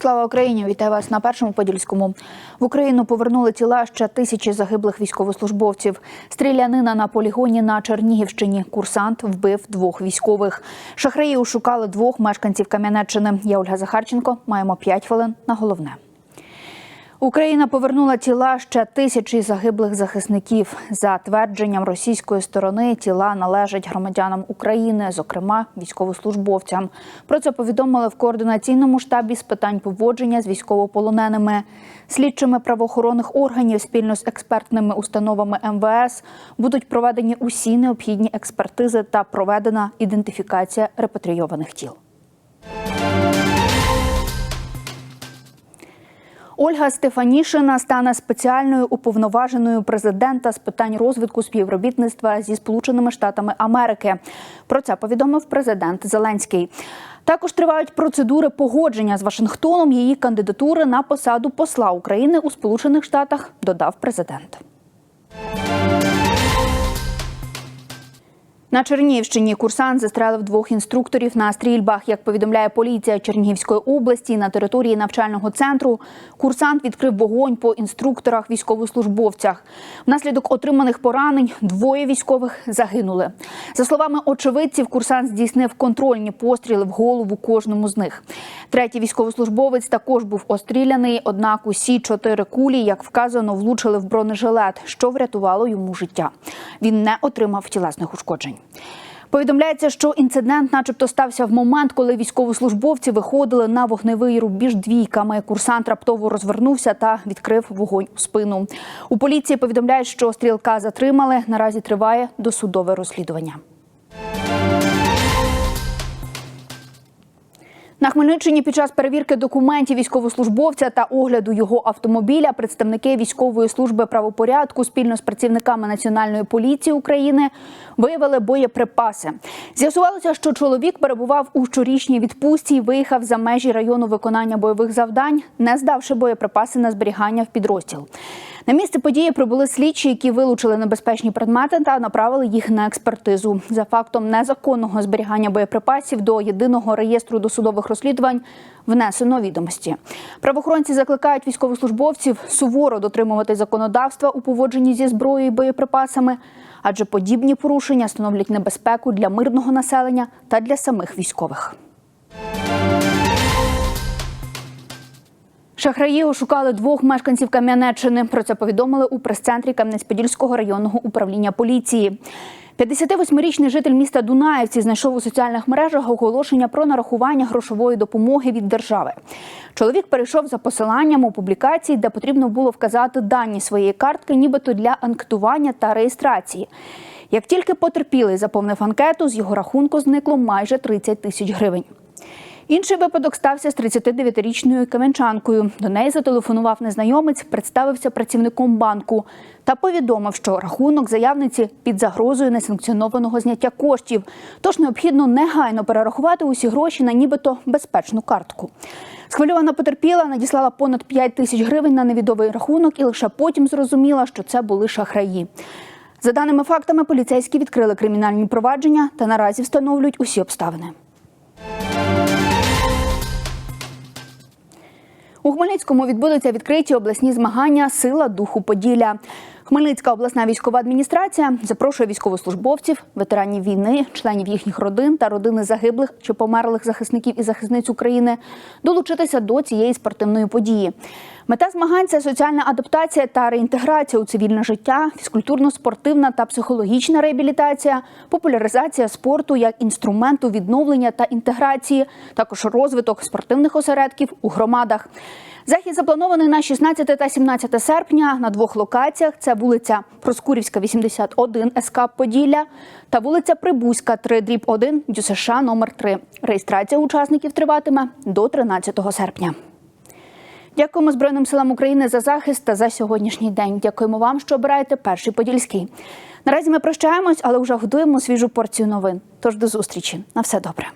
Слава Україні! Вітаю вас на першому подільському. В Україну повернули тіла ще тисячі загиблих військовослужбовців. Стрілянина на полігоні на Чернігівщині. Курсант вбив двох військових. Шахраї ушукали двох мешканців Кам'янеччини. Я Ольга Захарченко. Маємо 5 хвилин на головне. Україна повернула тіла ще тисячі загиблих захисників. За твердженням російської сторони, тіла належать громадянам України, зокрема військовослужбовцям. Про це повідомили в координаційному штабі з питань поводження з військовополоненими. Слідчими правоохоронних органів спільно з експертними установами МВС будуть проведені усі необхідні експертизи та проведена ідентифікація репатрійованих тіл. Ольга Стефанішина стане спеціальною уповноваженою президента з питань розвитку співробітництва зі Сполученими Штатами Америки. Про це повідомив президент Зеленський. Також тривають процедури погодження з Вашингтоном її кандидатури на посаду посла України у Сполучених Штатах. Додав президент. На Чернігівщині курсант застрелив двох інструкторів на стрільбах. Як повідомляє поліція Чернігівської області, на території навчального центру курсант відкрив вогонь по інструкторах військовослужбовцях. Внаслідок отриманих поранень двоє військових загинули. За словами очевидців, курсант здійснив контрольні постріли в голову кожному з них. Третій військовослужбовець також був остріляний. Однак усі чотири кулі, як вказано, влучили в бронежилет, що врятувало йому життя. Він не отримав тілесних ушкоджень. Повідомляється, що інцидент, начебто, стався в момент, коли військовослужбовці виходили на вогневий рубіж двійками. Курсант раптово розвернувся та відкрив вогонь у спину. У поліції повідомляють, що стрілка затримали. Наразі триває досудове розслідування. На Хмельниччині під час перевірки документів військовослужбовця та огляду його автомобіля представники військової служби правопорядку спільно з працівниками Національної поліції України виявили боєприпаси. З'ясувалося, що чоловік перебував у щорічній відпустці і виїхав за межі району виконання бойових завдань, не здавши боєприпаси на зберігання в підрозділ. На місце події прибули слідчі, які вилучили небезпечні предмети та направили їх на експертизу. За фактом незаконного зберігання боєприпасів до єдиного реєстру досудових розслідувань внесено відомості. Правоохоронці закликають військовослужбовців суворо дотримувати законодавства у поводженні зі зброєю і боєприпасами, адже подібні порушення становлять небезпеку для мирного населення та для самих військових. Шахраї ошукали двох мешканців Кам'янеччини. Про це повідомили у прес-центрі Кам'янець-Подільського районного управління поліції. 58-річний житель міста Дунаївці знайшов у соціальних мережах оголошення про нарахування грошової допомоги від держави. Чоловік перейшов за посиланням у публікації, де потрібно було вказати дані своєї картки, нібито для анкетування та реєстрації. Як тільки потерпілий заповнив анкету, з його рахунку зникло майже 30 тисяч гривень. Інший випадок стався з 39-річною кам'янчанкою. До неї зателефонував незнайомець, представився працівником банку та повідомив, що рахунок заявниці під загрозою несанкціонованого зняття коштів. Тож необхідно негайно перерахувати усі гроші на нібито безпечну картку. Схвильована потерпіла, надіслала понад 5 тисяч гривень на невідомий рахунок і лише потім зрозуміла, що це були шахраї. За даними фактами, поліцейські відкрили кримінальні провадження та наразі встановлюють усі обставини. У Хмельницькому відбудуться відкриті обласні змагання Сила духу Поділля. Хмельницька обласна військова адміністрація запрошує військовослужбовців, ветеранів війни, членів їхніх родин та родини загиблих чи померлих захисників і захисниць України долучитися до цієї спортивної події. Мета змагань це соціальна адаптація та реінтеграція у цивільне життя, фізкультурно-спортивна та психологічна реабілітація, популяризація спорту як інструменту відновлення та інтеграції, також розвиток спортивних осередків у громадах. Захід запланований на 16 та 17 серпня на двох локаціях: це вулиця Проскурівська, 81 СК Поділля та вулиця Прибузька, 3 дріб 1 ДЮСШ номер 3 Реєстрація учасників триватиме до 13 серпня. Дякуємо Збройним силам України за захист та за сьогоднішній день. Дякуємо вам, що обираєте перший подільський. Наразі ми прощаємось, але вже годуємо свіжу порцію новин. Тож до зустрічі. На все добре.